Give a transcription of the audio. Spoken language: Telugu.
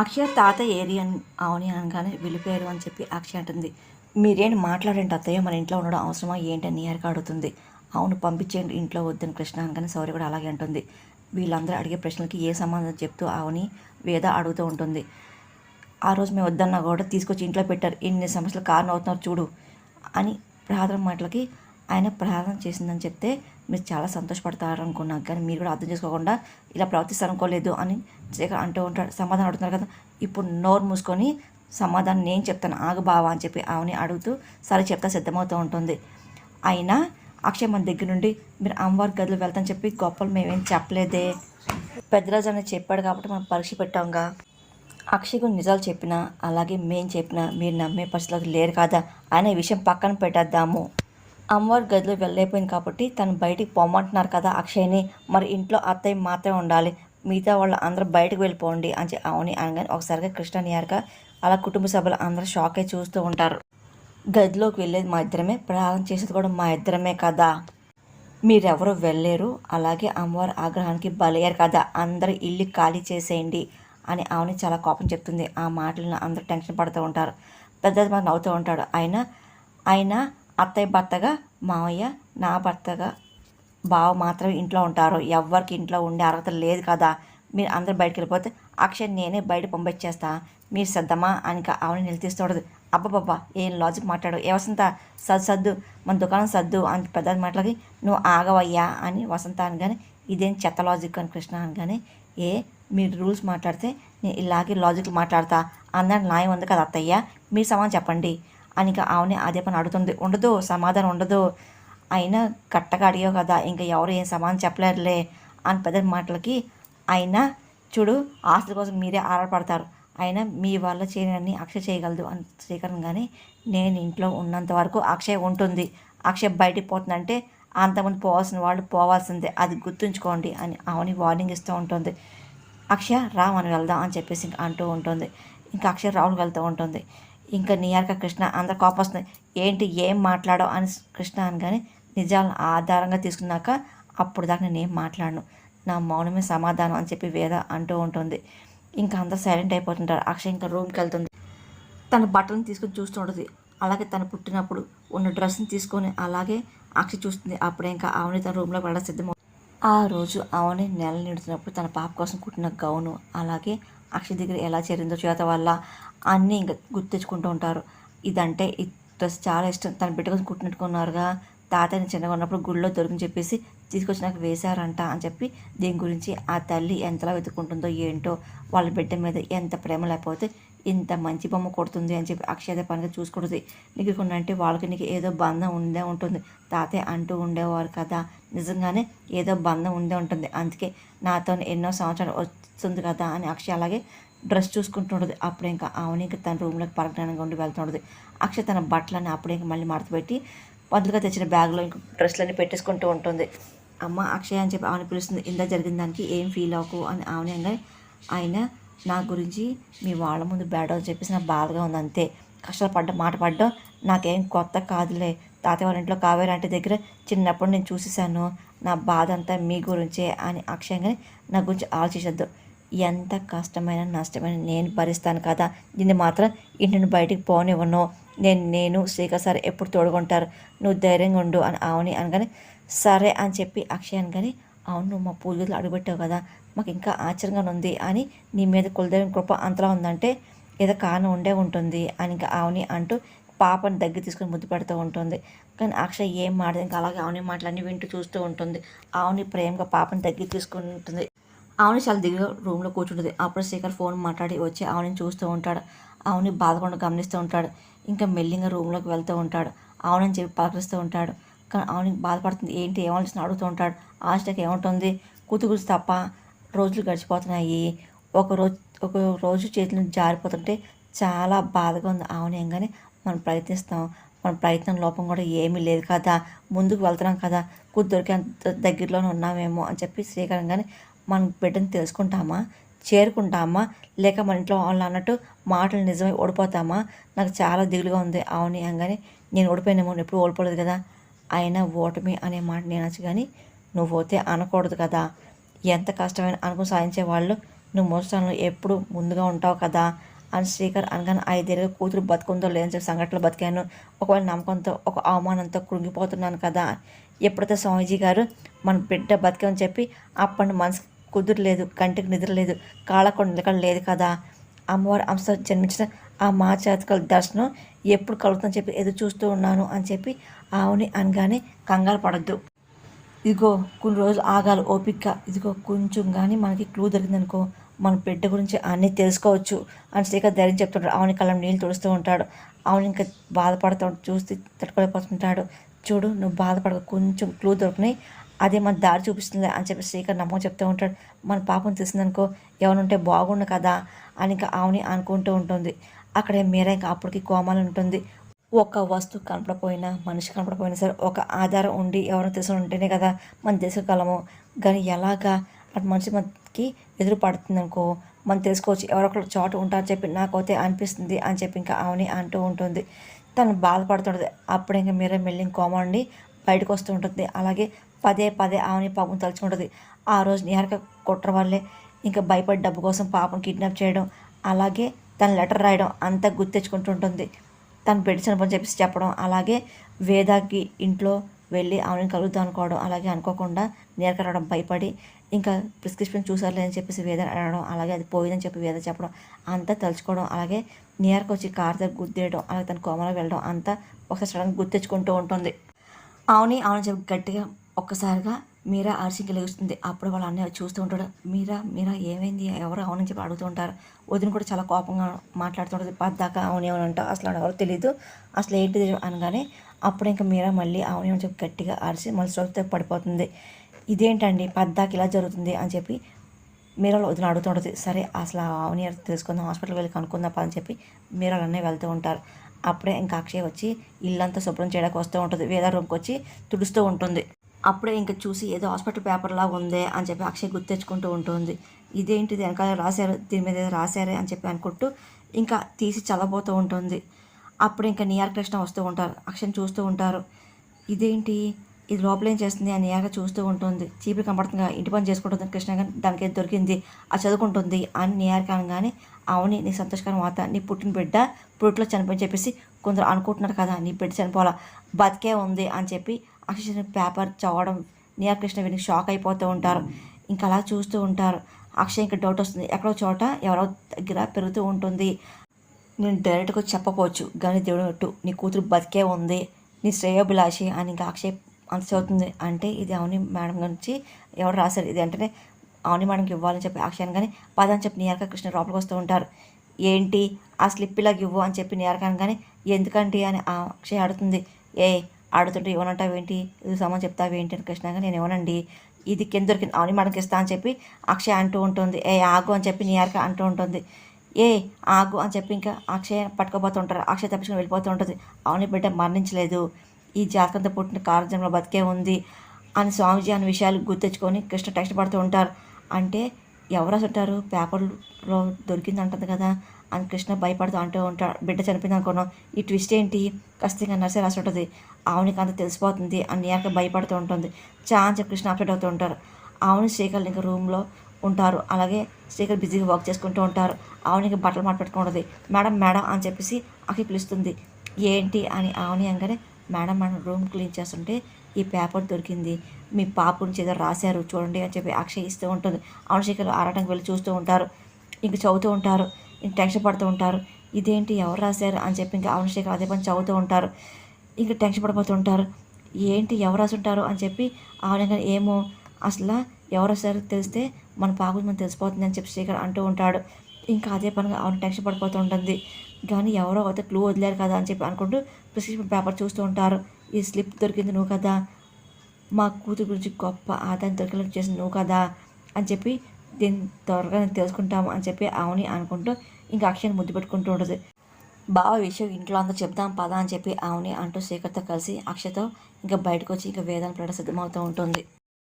అక్షయ తాత ఏరియన్ అవని అనగానే వెళ్ళిపోయారు అని చెప్పి అక్షయ అంటుంది. మీరేంటి మాట్లాడండి అత్తయ్య మన ఇంట్లో ఉండడం అవసరమా ఏంటి అని నిహారిక అడుగుతుంది. అవును పంపించేయండి ఇంట్లో వద్దని కృష్ణ అనగానే సౌర్య కూడా అలాగే అంటుంది. వీళ్ళందరూ అడిగే ప్రశ్నలకి ఏ సమాధానం చెప్తూ అవని వేద అడుగుతూ ఉంటుంది. ఆ రోజు మేము వద్దన్నా కూడా తీసుకొచ్చి ఇంట్లో పెట్టారు. ఇన్ని సమస్యలు కారణం అవుతున్నారు చూడు అని ప్రహాదం మాటలకి ఆయన ప్రహారం చేసిందని చెప్తే మీరు చాలా సంతోషపడతారు అనుకున్నాను కానీ మీరు కూడా అర్థం చేసుకోకుండా ఇలా ప్రవర్తిస్తారు అనుకోలేదు అని శేఖర్ అంటూ ఉంటాడు సమాధానం అడుగుతున్నారు కదా. ఇప్పుడు నోరు మూసుకొని సమాధానం నేను చెప్తాను ఆగు బావా అని చెప్పి ఆమెని అడుగుతూ సరే చెప్తా సిద్ధమవుతూ ఉంటుంది. అయినా అక్షయ్ మన దగ్గర నుండి మీరు అమ్మవారి గదిలో వెళ్తాను చెప్పి గొప్పలు మేమేం చెప్పలేదే. పెద్దరాజు అని చెప్పాడు కాబట్టి మనం పరీక్ష పెట్టాంగా. అక్షయ్కు నిజాలు చెప్పినా అలాగే మేం చెప్పినా మీరు నమ్మే పరిస్థితులకు లేరు కదా. అనే విషయం పక్కన పెట్టేద్దాము. అమ్మవారి గదిలో వెళ్ళైపోయింది కాబట్టి తను బయటికి పొమ్మంటున్నారు కదా అక్షయ్ని. మరి ఇంట్లో అత్తయ్య మాత్రమే ఉండాలి. మిగతా వాళ్ళు అందరూ బయటకు వెళ్ళిపోండి అని చెప్పి అవుని అనగానే ఒకసారిగా కృష్ణ నియారక అలా కుటుంబ సభ్యులు అందరూ షాక్ అయి చూస్తూ ఉంటారు. గదిలోకి వెళ్ళేది మా ఇద్దరమే. ప్రయాణం చేసేది కూడా మా ఇద్దరమే కదా. మీరెవరు వెళ్ళలేరు. అలాగే అమ్మవారి ఆగ్రహానికి బలయ్యారు కదా. అందరూ ఇల్లు ఖాళీ చేసేయండి అని ఆమెని చాలా కోపం చెప్తుంది. ఆ మాటలను అందరూ టెన్షన్ పడుతూ ఉంటారు. పెద్ద మంది నవ్వుతూ ఉంటాడు. ఆయన ఆయన అత్తయ్య భర్తగా మావయ్య నా భర్తగా బావ మాత్రమే ఇంట్లో ఉంటారు. ఎవ్వరికి ఇంట్లో ఉండే అర్హత లేదు కదా. మీరు అందరు బయటకు వెళ్ళిపోతే అక్షయ్ నేనే బయట పంపించేస్తా. మీరు సర్దమా అని ఆవిడ నిలదీస్తుండదు అబ్బబ్బబ్బా ఏం లాజిక్ మాట్లాడు? ఏ వసంత? సద్దు సద్దు మన దుకాణం సద్దు అని పెద్ద మాటలకి నువ్వు ఆగవయ్యా అని వసంత అనగానే ఇదేం చెత్త లాజిక్ అని కృష్ణ అనగానే ఏ మీరు రూల్స్ మాట్లాడితే నేను ఇలాగే లాజిక్లు మాట్లాడతా. అందరి న్యాయం ఉంది కదా అత్తయ్య? మీరు సమాన్ చెప్పండి. అని ఇక ఆమెని అదే పని అడుగుతుంది. ఉండదు సమాధానం ఉండదు. అయినా కట్టగా అడిగావు కదా ఇంకా ఎవరు ఏం సమాధానం చెప్పలేరులే అని పెద్ద మాటలకి అయినా చూడు ఆస్తుల కోసం మీరే ఆరాటపడతారు. అయినా మీ వల్ల చేయని అక్షయ్ చేయగలదు అని శ్రీకరణ్ కానీ నేను ఇంట్లో ఉన్నంత వరకు అక్షయ్ ఉంటుంది. అక్షయ్ బయటికి పోతుందంటే అంతమంది పోవాల్సిన వాళ్ళు పోవాల్సిందే. అది గుర్తుంచుకోండి అని అవని వార్నింగ్ ఇస్తూ ఉంటుంది. అక్షయ రా మనం వెళ్దాం అని చెప్పేసి ఇంకా అంటూ ఉంటుంది. ఇంకా అక్షయ్ రావులు వెళ్తూ ఉంటుంది. ఇంకా నియార్క కృష్ణ అందరు కోపం వస్తుంది. ఏంటి ఏం మాట్లాడో అని కృష్ణ అనగానే నిజాలను ఆధారంగా తీసుకున్నాక అప్పుడు దాకా నేను ఏం మాట్లాడను. నా మౌనమే సమాధానం అని చెప్పి వేద అంటూ ఉంటుంది. ఇంకా అందరు సైలెంట్ అయిపోతుంటారు. అక్షయ్ ఇంకా రూమ్కి వెళ్తుంది. తన బట్టలను తీసుకొని చూస్తూ ఉంటుంది. అలాగే తను పుట్టినప్పుడు ఉన్న డ్రెస్ని తీసుకొని అలాగే అక్షయ్ చూస్తుంది. అప్పుడే ఇంకా ఆమెని తన రూమ్లో వెళ్ళడం సిద్ధం ఆ రోజు ఆమెని నెల నిడుతున్నప్పుడు తన పాప కోసం కుట్టిన గౌను అలాగే అక్షయ్ దగ్గర ఎలా చేరిందో చేత వల్ల అన్నీ ఇంకా గుర్తు తెచ్చుకుంటూ ఉంటారు. ఇదంటే ఈ డ్రెస్ చాలా ఇష్టం. తన బిడ్డ కోసం కుట్టినట్టుకున్నారుగా తాతయ్యని చిన్నగా ఉన్నప్పుడు గుళ్ళో దొరికిని చెప్పేసి తీసుకొచ్చి నాకు వేశారంట అని చెప్పి దీని గురించి ఆ తల్లి ఎంతలా వెతుకుంటుందో ఏంటో వాళ్ళ బిడ్డ మీద ఎంత ప్రేమ లేకపోతే ఇంత మంచి బొమ్మ కొడుతుంది అని చెప్పి అక్షయ పనిగా చూసుకుంటుంది. నీకు అంటే వాళ్ళకి నీకు ఏదో బంధం ఉండే ఉంటుంది. తాతయ్య అంటూ ఉండేవారు కదా. నిజంగానే ఏదో బంధం ఉండే ఉంటుంది. అందుకే నాతో ఎన్నో సంవత్సరాలు వస్తుంది కదా అని అక్షయ అలాగే డ్రెస్ చూసుకుంటుంటుంది. అప్పుడు ఇంకా ఆమెను ఇంకా తన రూమ్లోకి పరగడానికి ఉండి వెళ్తుంటుంది. అక్షయ తన బట్టలని అప్పుడే ఇంకా మళ్ళీ మడత పెట్టి పందులుగా తెచ్చిన బ్యాగ్లో ఇంకా డ్రెస్లన్నీ పెట్టేసుకుంటూ ఉంటుంది. అమ్మ అక్షయ అని చెప్పి ఆమెను పిలుస్తుంది. ఇంత జరిగిన దానికి ఏం ఫీల్ అవ్వకు అని ఆమె ఆయన నా గురించి మీ వాళ్ళ ముందు బ్యాడ్ అని చెప్పేసి నాకు బాధగా ఉంది అంతే. కష్టాలు పడ్డం మాట పడ్డం నాకేం కొత్త కాదులే. తాతయ్య వాళ్ళ ఇంట్లో కావేరి అంటే దగ్గర చిన్నప్పుడు నేను చూసేసాను నా బాధ అంతా మీ గురించే అని అక్షయంగానే నా గురించి ఆలోచించద్దు. ఎంత కష్టమైన నష్టమైన నేను భరిస్తాను కదా. దీన్ని మాత్రం ఇంటిని బయటికి పోనివ్వను. నేను నేను శ్రీకర్ సార్ ఎప్పుడు తోడుకుంటారు? నువ్వు ధైర్యంగా ఉండు అని ఆవుని అనగానే సరే అని చెప్పి అక్షయ్ అనగానే అవును మా పూజలు అడుగుపెట్టావు కదా మాకు ఇంకా ఆశ్చర్యంగా ఉంది అని నీ మీద కులదేవిని కృప అంతలా ఉందంటే ఏదో కారణం ఉండే ఉంటుంది అని ఇంకా ఆవుని అంటూ పాపని దగ్గర తీసుకొని ముద్దు పెడుతూ ఉంటుంది. కానీ అక్షయ్ ఏం మాడదు ఇంకా అలాగే ఆవుని మాటలన్నీ వింటూ చూస్తూ ఉంటుంది. ఆవుని ప్రేమగా పాపని దగ్గర తీసుకుంటుంది ఆవుని చాలా దిగుగా రూమ్లో కూర్చుంటుంది. అప్పుడు శేఖర్ ఫోన్ మాట్లాడి వచ్చి ఆవుని చూస్తూ ఉంటాడు. ఆవుని బాధకుండా గమనిస్తూ ఉంటాడు. ఇంకా మెల్లింగా రూమ్లోకి వెళ్తూ ఉంటాడు. ఆవుని చెప్పి పలకరిస్తూ ఉంటాడు. కానీ బాధపడుతుంది. ఏంటి? ఏమాల్సిన అడుగుతూ ఉంటాడు. ఆశకి ఏముంటుంది? కూతురు తప్ప రోజులు గడిచిపోతున్నాయి. ఒక రోజు ఒక రోజు చేతులు జారిపోతుంటే చాలా బాధగా ఉంది. ఆవునేయంగానే మనం ప్రయత్నిస్తాం. మన ప్రయత్నం లోపం కూడా ఏమీ లేదు కదా. ముందుకు వెళ్తున్నాం కదా. కుదురికి అంత దగ్గరలోనే ఉన్నామేమో అని చెప్పి శ్రీకారం కానీ మనం బిడ్డను తెలుసుకుంటామా? చేరుకుంటామా? లేక మన ఇంట్లో వాళ్ళు అన్నట్టు మాటలు నిజమై ఓడిపోతామా? నాకు చాలా దిగులుగా ఉంది. అవును అనగానే నేను ఓడిపోయినేమో ఎప్పుడు ఓడిపోలేదు కదా. అయినా ఓటమి అనే మాట నేను కానీ నువ్వు పోతే అనకూడదు కదా. ఎంత కష్టమైన అనుకుని సాధించే వాళ్ళు నువ్వు మోసంలో ఎప్పుడు ముందుగా ఉంటావు కదా అని శ్రీకర్ అనగానే ఐదేళ్ళ కూతురు బతుకుందో లేదని చెప్పి సంఘటనలు బతికాను. ఒకవేళ నమ్మకంతో ఒక అవమానంతో కృంగిపోతున్నాను కదా. ఎప్పుడైతే స్వామీజీ గారు మన బిడ్డ బతికమని చెప్పి అప్పటి మనసు కుదురలేదు కంటికి నిద్ర లేదు కాళ్ళకు నిలకడ లేదు కదా. అమ్మవారి అంశ జన్మించిన ఆ మా చేతకల దర్శనం ఎప్పుడు కలుగుతుందని చెప్పి ఎదురు చూస్తూ ఉన్నాను అని చెప్పి ఆవుని అనగానే కంగారు పడద్దు. ఇదిగో కొన్ని రోజులు ఆగాలి ఓపిక ఇదిగో కొంచెం కానీ మనకి క్లూ దొరికిందనుకో మన బిడ్డ గురించి అన్నీ తెలుసుకోవచ్చు అని శ్రీకర్ ధైర్యం చెప్తుంటాడు. ఆవుని కళ్ళం నీళ్ళు తుడుస్తూ ఉంటాడు. అవును ఇంకా బాధపడుతూ చూసి తట్టుకోలేకపోతుంటాడు. చూడు నువ్వు బాధపడక కొంచెం క్లూ దొరికినాయి అదే మన దారి చూపిస్తుంది అని చెప్పి శ్రీకర్ నమ్మకం చెప్తూ ఉంటాడు. మన పాపం తెలిసిందనుకో ఎవరుంటే బాగుండు కదా అని ఇంకా ఆవుని అనుకుంటూ ఉంటుంది. అక్కడే మీరా ఇంకా అప్పటికి కోమాలు ఉంటుంది ఒక వస్తువు కనపడపోయినా మనిషి కనపడపోయినా సరే ఒక ఆధారం ఉండి ఎవరైనా తెలుసుకుని ఉంటేనే కదా మనం తెలుసుకోగలము కానీ ఎలాగా అటు మనిషి మనకి ఎదురు పడుతుంది అనుకో మనం తెలుసుకోవచ్చు ఎవరొకరు చోట ఉంటారని చెప్పి నాకైతే అనిపిస్తుంది అని చెప్పి ఇంకా ఆమెని అంటూ ఉంటుంది. తను బాధపడుతుంటుంది. అప్పుడు ఇంకా మీరే మెల్లింగ్ కోమండి బయటకు వస్తూ ఉంటుంది. అలాగే పదే పదే ఆమెని పాపం తలుచుకుంటుంది. ఆ రోజు నిహారిక కుట్ర వల్లే ఇంకా భయపడి డబ్బు కోసం పాపం కిడ్నాప్ చేయడం. అలాగే తన లెటర్ రాయడం అంతా గుర్తెచ్చుకుంటుంటుంది తను పెడిచిన పని చెప్పేసి చెప్పడం అలాగే వేదాకి ఇంట్లో వెళ్ళి ఆమెను కలుగుతాం అనుకోవడం అలాగే అనుకోకుండా నేర్కరవడం భయపడి ఇంకా ప్రిస్క్రిప్షన్ చూసారులే అని చెప్పేసి వేద అడగడం అలాగే అది పోయిందని చెప్పి వేద చెప్పడం అంతా తలుచుకోవడం అలాగే నియర్కి వచ్చి కార్ దగ్గర గుద్దేయడం అలాగే తన కోమలో వెళ్ళడం అంతా ఒకసారి సడన్గా గుర్తెచ్చుకుంటూ ఉంటుంది. అవుని అవును చెప్పి గట్టిగా ఒక్కసారిగా మీరా అరిసికి లేస్తుంది అప్పుడు వాళ్ళ అన్నయ్య చూస్తూ ఉంటాడు. మీరా మీరా ఏమైంది? ఎవరు అవునని చెప్పి అడుగుతూ ఉంటారు? వదిన కూడా చాలా కోపంగా మాట్లాడుతుంటుంది. పద్దాకా అవుని అవును అసలు ఎవరో తెలియదు అసలు ఏంటిది అనగానే అప్పుడు ఇంకా మీరా మళ్ళీ అవుని అని చెప్పి గట్టిగా అరిసి మళ్ళీ శ్రోత పడిపోతుంది. ఇదేంటండి? పద్దాకి ఇలా జరుగుతుంది అని చెప్పి మీరాలు వదిన అడుగుతుంటుంది. సరే అసలు అవుని తెలుసుకుందాం హాస్పిటల్కి వెళ్ళి కనుక్కుందాం అని చెప్పి మీరాలు అన్నీ వెళ్తూ ఉంటారు. అప్పుడే ఇంకా అక్షయ్ వచ్చి ఇల్లంతా శుభ్రం చేయడానికి వస్తూ ఉంటుంది. వేద రూమ్కి వచ్చి తుడుస్తూ ఉంటుంది. అప్పుడే ఇంకా చూసి ఏదో హాస్పిటల్ పేపర్లా ఉందే అని చెప్పి అక్షయ్ గుర్తెచ్చుకుంటూ ఉంటుంది. ఇదేంటిది వెనకాల రాశారు దీని మీద ఏదో రాశారే అని చెప్పి అనుకుంటూ ఇంకా తీసి చల్లబోతూ ఉంటుంది. అప్పుడు ఇంకా నియార్ కృష్ణ వస్తూ ఉంటారు అక్షయ్ చూస్తూ ఉంటారు. ఇదేంటి? ఇది లోపలేం చేస్తుంది అని నియార్గా చూస్తూ ఉంటుంది. చీపురు కనబడుతుందిగా ఇంటి పని చేసుకుంటుంది కృష్ణ కానీ దానికి ఏది దొరికింది అది చదువుకుంటుంది అని నియార్ అనగానే అవుని నీ సంతోషకరం వాత నీ పుట్టిన బిడ్డ పుట్టులో చనిపోయి చెప్పేసి కొందరు అనుకుంటున్నారు కదా నీ బిడ్డ చనిపోవాలా బతికే ఉంది అని చెప్పి అక్షర పేపర్ చదవడం నియార్ కృష్ణ షాక్ అయిపోతూ ఉంటారు. ఇంకా అలా చూస్తూ ఉంటారు. అక్షయ్ ఇంకా డౌట్ వస్తుంది ఎక్కడో చోట ఎవరో దగ్గర పెరుగుతూ ఉంటుంది. నేను డైరెక్ట్గా చెప్పపోవచ్చు కానీ దేవుడు అట్టు నీ కూతురు బతికే ఉంది నీ శ్రేయోభిలాషి అని ఇంకా అక్షయ్ అంత చదువుతుంది అంటే ఇది అవని మేడం గురించి ఎవరు రాశారు? ఇది వెంటనే అవని మేడంకి ఇవ్వాలని చెప్పి అక్షయాన్ని కానీ పదని చెప్పి నియారక కృష్ణ లోపలికి వస్తూ ఉంటారు. ఏంటి? ఆ స్లిప్ ఇలాగ ఇవ్వు అని చెప్పి నియారక కానీ ఎందుకంటే? అని ఆ అక్షయ్ అడుగుతుంది. ఏ ఆడుతుంటే ఇవ్వనంటావు ఏంటి? ఇది సమాన్ చెప్తావు ఏంటి అని కృష్ణ నేను ఇవ్వనండి ఇది కింద దొరికింది అవును మనకి ఇస్తా అని చెప్పి అక్షయ అంటూ ఉంటుంది. ఏ ఆగు అని చెప్పి నియారక అంటూ ఉంటుంది. ఏ ఆగు అని చెప్పి ఇంకా అక్షయ్ పట్టుకోబోతుంటారు అక్షయ తప్పించుకుని వెళ్ళిపోతూ ఉంటుంది. అవును బిడ్డ మరణించలేదు. ఈ జాతకంతో పుట్టిన కార్యక్రమంలో బతికే ఉంది అని స్వామీజీ అనే విషయాలు గుర్తెచ్చుకొని కృష్ణ టెక్స్ట్ పడుతూ ఉంటారు. అంటే ఎవరు ఉంటారు పేపర్లో దొరికింది అంటుంది కదా. అని కృష్ణ భయపడుతూ అంటూ ఉంటాడు. బిడ్డ చనిపోయింది అనుకున్నాం ఈ ట్విస్ట్ ఏంటి? ఖచ్చితంగా నర్సే రాసి ఉంటుంది. ఆవునికి అంత తెలిసిపోతుంది అని నియాక భయపడుతూ ఉంటుంది. చాన్స్ కృష్ణ అప్సెట్ అవుతూ ఉంటారు. ఆవుని శ్రీకర్ ఇంకా రూమ్లో ఉంటారు. అలాగే శ్రీకర్ బిజీగా వర్క్ చేసుకుంటూ ఉంటారు. ఆవునికి బట్టలు మాట్లాడుకుంటుంది మేడం మేడం అని చెప్పేసి అకి పిలుస్తుంది. ఏంటి? అని ఆవుని అనగానే మేడం మేడం రూమ్ క్లీన్ చేస్తుంటే ఈ పేపర్ దొరికింది. మీ పాప గురించి ఏదో రాశారు. చూడండి అని చెప్పి అక్షయ్ ఇస్తూ ఉంటుంది. అవును శేఖర్ ఆరాటంకి వెళ్ళి చూస్తూ ఉంటారు. ఇంక చదువుతూ ఉంటారు. టెన్షన్ పడుతూ ఉంటారు. ఇదేంటి? ఎవరు రాశారు? అని చెప్పి ఇంకా అవును శేఖర్ అదే పని చదువుతూ ఉంటారు. ఇంక టెన్షన్ పడిపోతూ ఉంటారు. ఏంటి? ఎవరు రాసుంటారు? అని చెప్పి అవును ఏమో? అసలు ఎవరు రాశారు తెలిస్తే మన పాప మనం తెలిసిపోతుంది అని చెప్పి శేఖర్ అంటూ ఉంటాడు. ఇంకా అదే పనిగా అవును టెన్షన్ పడిపోతూ ఉంటుంది. కానీ ఎవరో అయితే క్లూ వదిలేరు కదా అని చెప్పి అనుకుంటూ ప్రిస్క్రిప్షన్ పేపర్ చూస్తూ ఉంటారు. ఈ స్లిప్ దొరికింది నువ్వు కదా? మా కూతురు గురించి గొప్ప ఆదాయం దొరికేలా చేసింది నువ్వు కదా? అని చెప్పి దీన్ని త్వరగా నేను తెలుసుకుంటాము అని చెప్పి అవుని అనుకుంటూ ఇంకా అక్షయ్ని ముద్దు పెట్టుకుంటూ ఉంటుంది. బావ విషయం ఇంట్లో అంతా చెప్దాం పదా అని చెప్పి అవుని అంటూ శేఖర్తో కలిసి అక్షయ్తో ఇంకా బయటకు వచ్చి ఇంకా వేదాన్ని ప్రడ సిద్ధమవుతూ ఉంటుంది.